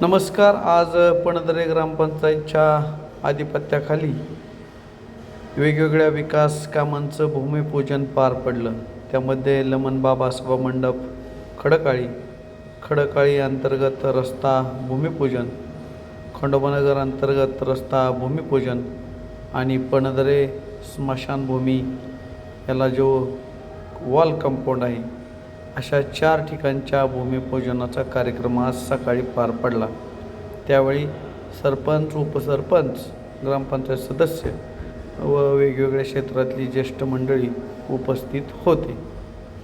नमस्कार आज पणदरे ग्रामपंचायतच्या आधिपत्याखाली वेगवेगळ्या विकास कामांचं भूमिपूजन पार पडलं. त्यामध्ये लमनबाबा सभामंडप खडकाळी खडकाळी अंतर्गत रस्ता भूमिपूजन खंडोबानगर अंतर्गत रस्ता भूमिपूजन आणि पणदरे स्मशानभूमी याला जो वॉल कंपाऊंड आहे अशा चार ठिकाणच्या भूमिपूजनाचा कार्यक्रम आज सकाळी पार पडला. त्यावेळी सरपंच उपसरपंच ग्रामपंचायत सदस्य व वेगवेगळ्या क्षेत्रातली ज्येष्ठ मंडळी उपस्थित होते.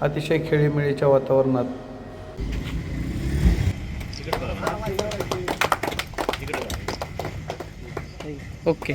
अतिशय खेळीमेळीच्या वातावरणात ओके.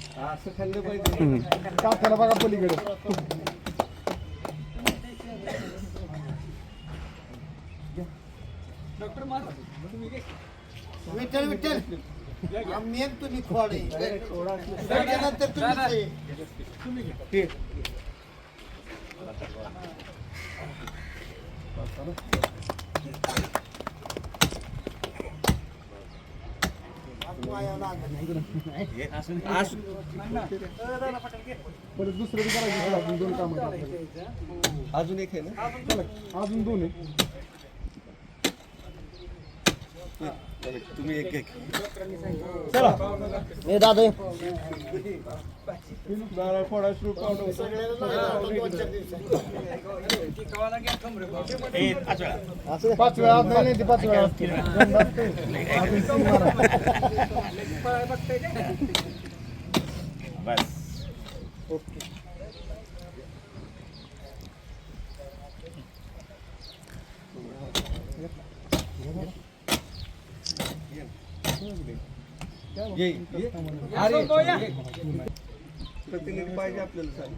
काकाला बघा पलीकडे विठ्ठल विठ्ठल मेन तुम्ही खोड त्याच्यानंतर तुम्ही परत दुसरं करायचं अजून दोन काम अजून एक आहे ना? अजून दोन आहे. तुम्ही एक एक. चला ए दादा. सुरू पावडं ए, पाच वेळा. पाच वेळा. आपल्याला नाही ते पाच वेळा. बस ये, ये. प्रतिनिधी पाहिजे आपल्याला सांग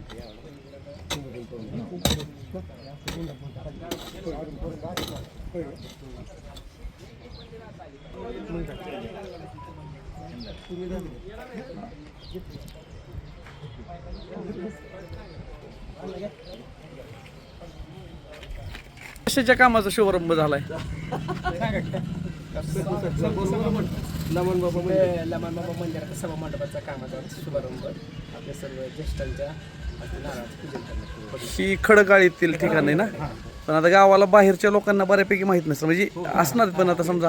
कशाच्या कामाचा शुभारंभ झालाय? लमन बाबा लमान बाबा मंदिराचा सभा मंडपाचा कामाचा शुभारंभ. आपल्या सर्व ज्येष्ठांच्या. ही खडकाळीतील ठिकाण आहे ना? पण आता गावाला बाहेरच्या लोकांना बऱ्यापैकी माहीत नसतं. म्हणजे असणार पण आता समजा.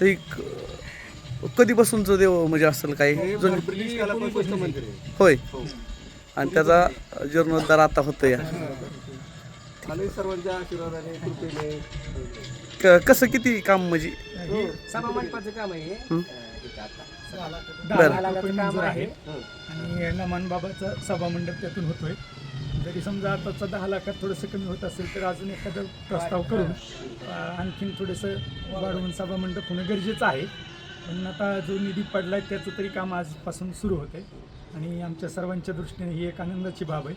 तरी क- कधीपासूनचं देव म्हणजे असेल काय? जुनी ब्रिटिश कालापासून मंदिर आहे. होय. आणि त्याचा जीर्णोद्धार आता होतं या सर्वांच्या आशीर्वादाने कृपेने. क- कसं किती काम म्हणजे सभा मंडपाचं काम आहे हे. हं. इथं आता. बरं. दहा लाखाचं काम आहे. आणि लमान बाबाचा सभामंडप त्यातून होतोय. जरी समजा आताचा दहा लाखात थोडंसं कमी होत असेल तर अजून एखादा प्रस्ताव करून आणखीन थोडंसं वाढवून सभामंडप होणं गरजेचं आहे. पण आता जो निधी पडला आहे त्याचं तरी काम आजपासून सुरू होते आणि आमच्या सर्वांच्या दृष्टीने ही एक आनंदाची बाब आहे.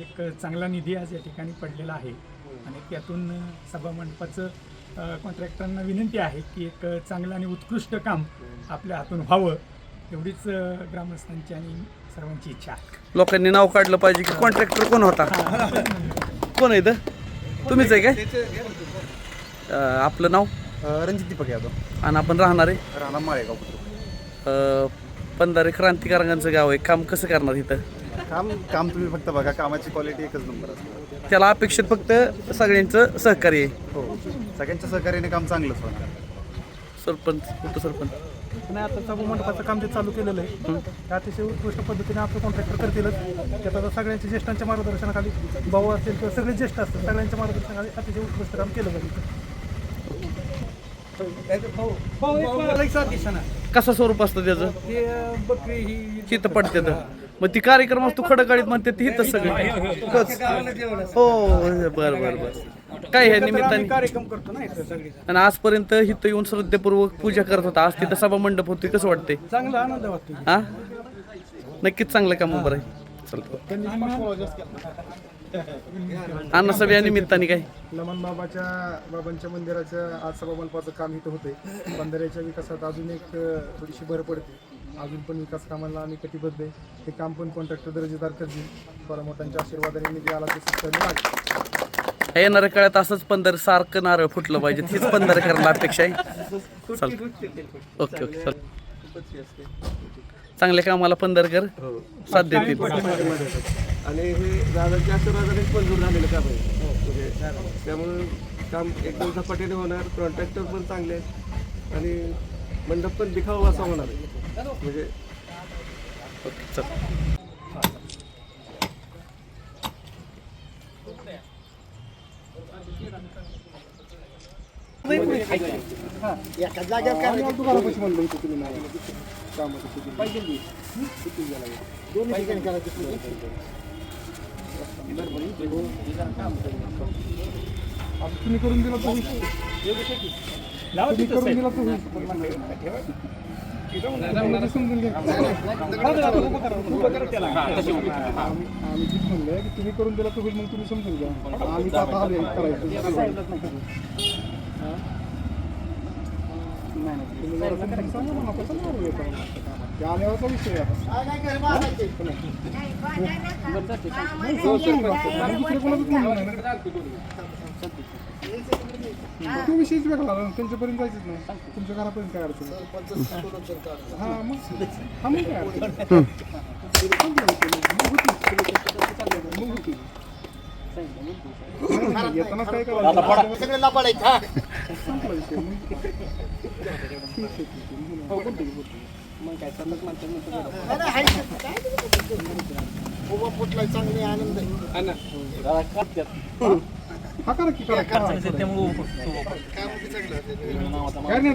एक चांगला निधी आज या ठिकाणी पडलेला आहे. आणि त्यातून अं, सभामंडपाचं कॉन्ट्रॅक्टरांना विनंती आहे की एक चांगलं आणि उत्कृष्ट काम आपल्या हातून व्हावं एवढीच ग्रामस्थांची आणि सर्वांची इच्छा आहे. लोकांनी नाव काढलं पाहिजे की कॉन्ट्रॅक्टर कोण होता? कोण आहे इथं? तुम्हीच आहे काय? आपलं नाव? रणजित दीपक यादव. आणि आपण राहणार आहे? राणा माळेगाव अं, पंधारे क्रांतिकारकांचं गाव आहे. काम कसं करणार इथं? काम काम तुम्ही फक्त बघा. कामाची क्वालिटी एकच नंबर असते. त्याला अपेक्षित फक्त सगळ्यांचं सहकार्य आहे. हो. सगळ्यांच्या सहकार्याने काम चांगलंच होणार. सरपंच उपसरपंच नाही आता सभा मंडपाचं काम जे चालू केलेलं आहे ते अतिशय उत्कृष्ट पद्धतीने आपलं कॉन्ट्रॅक्टर करतीलच. त्यात आता सगळ्यांच्या ज्येष्ठांच्या मार्गदर्शनाखाली भाऊ असेल किंवा सगळे ज्येष्ठ असतील सगळ्यांच्या मार्गदर्शनाखाली अतिशय उत्कृष्ट काम केलं जाईल कसं स्वरूप असतं त्याचं? ते बकरी ही चित्त पडते मग ती कार्यक्रम असतो खडकाळीत म्हणते ती हिथंच सगळे. हो. बर बर बर. काय ह्या निमित्ताने? कार्यक्रम करतो ना इथं सगळी आणि आजपर्यंत इथं येऊन श्रद्धेपूर्वक पूजा करत होता. आज तिथं सभा मंडप होती. कसं वाटतंय? चांगला आनंद वाटतो हा? नक्कीच चांगलं काम उभं आहे चल. अण्णा सभा या निमित्ताने काय? लमन बाबाच्या बाबांच्या मंदिराच्या आज सभामंडपाचं काम इथं होतंय. बंधाऱ्याच्या विकासात अजून एक अ, थोडीशी भर पडते. अजून पण विकास कामाला आम्ही कटिबद्ध आहे. ते काम पण कॉन्ट्रॅक्टर दर्जेदार करतील. मोठ्यांच्या आशीर्वादाने निधी आला ते सुद्धा लागेल येणाऱ्या काळात असंच पंधर सारखं नारळ फुटलं पाहिजे तीच पंधर करायला अपेक्षा आहे. चल. ओके ओके चल. चांगल्या कामाला पंधरकर साथ देतील. आणि हे दादाच्या मंजूर झालेलं काम आहे म्हणजे त्यामुळे काम एकदम झपाट्याने होणार कॉन्ट्रॅक्टर पण चांगले आहेत. आणि मंडप पण दिखावा असा होणार आहे. म्हणजे चल. एका जागेवर काय दोन ठिकाणी करायचं तुम्ही करून दिला तुम्ही तुम्ही करून दिला तुम्ही समजून घ्या आम्ही तीच म्हणलंय की तुम्ही करून दिला तुम्ही मग तुम्ही समजून घ्या. आम्ही आता आलोय करायचं तुम्ही जरा समजून सांगा ना, कसं नाही आलोय करायला. ते आल्यावरचा विषय आहे आता. काय काय घर बांधायचे दुसरे कोणाचंच म्हणणं नाही ना. तो विषयच वेगळा. त्यांच्यापर्यंत जायचंच नाही तुमच्या घरापर्यंत काय अडचण? हा मग हा मग काय अडचण? मग होती. नाही, नाही, येतानाच काय सगळे आहेत हा संपला विषय. मग हो, बोलतो की, बोलतो. नाही, नाही, हाय. काय उभा फुटलाय आनंद आहे. हा करा की करा काय नाही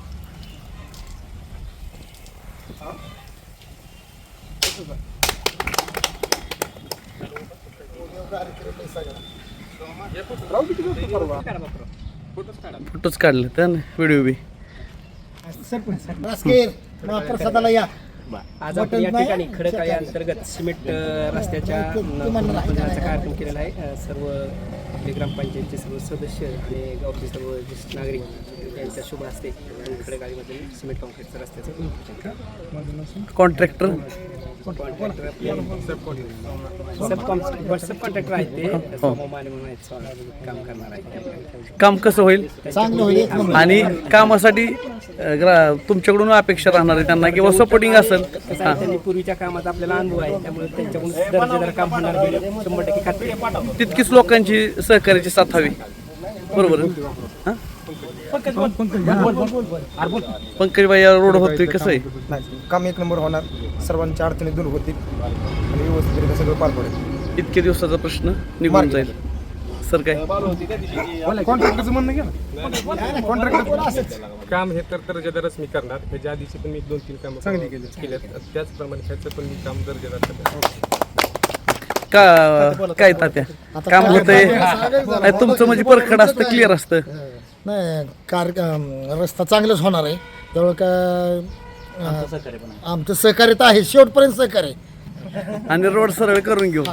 फोटोच काढले तर व्हिडिओ बी. या. आज आपण या ठिकाणी खडकाळी अंतर्गत सिमेंट रस्त्याच्या कार्यक्रम केलेला आहे. सर्व आपले ग्रामपंचायतचे सर्व सदस्य आणि गावचे सर्व ज्येष्ठ नागरिक यांच्या शुभ हस्ते खडकाळीमधील सिमेंट कॉन्क्रीटच्या रस्त्याचं कॉन्ट्रॅक्टर सब सब कॉन्ट्रॅक्टर आहेत ते सोमो माने म्हणून आहेत स्वामी काम करणार आहेत काम कसं होईल चांगलं होईल एक नंबर. आणि कामासाठी अं, ग्रा- तुमच्याकडून अपेक्षा राहणार आहे त्यांना किंवा सपोर्टिंग असेल कसं आहे, त्यांनी पूर्वीच्या कामात आपल्याला अनुभव आहे त्यामुळे त्यांच्याकडून दर्जेदार काम होणार हे शंभर टक्के खात्री आहे. तितकीच लोकांची सहकार्याची साथ हवी बरोबर आहे? हा? पंकजबाई या रोड होतोय कसं आहे? नाही काम एक नंबर होणार. सर्वांच्या अडचणी दूर होतील. आणि व्यवस्थितरित्या सगळं पार पडेल. इतके दिवसाचा प्रश्न निघून जाईल. सर काय? कॉन्ट्रॅक्टरचं म्हणणं घ्या कॉन्ट्रॅक्टर काम हे तर दर्जेदारच मी करणार. ह्याच्या आधीची पण मी दोन तीन कामं चांगली केली केल्यात त्याचप्रमाणे ह्याचं पण मी काम दर्जेदार करणार. का काय तात्या? काम होतंय. नाही, तुमचं म्हणजे परखड असतं क्लिअर असतं. नाही कार रस्ता चांगलाच होणार आहे. त्यामुळे काय आमचं सहकार्य तर आहे शेवटपर्यंत सहकार्य आणि रोड सरळ करून घेऊ.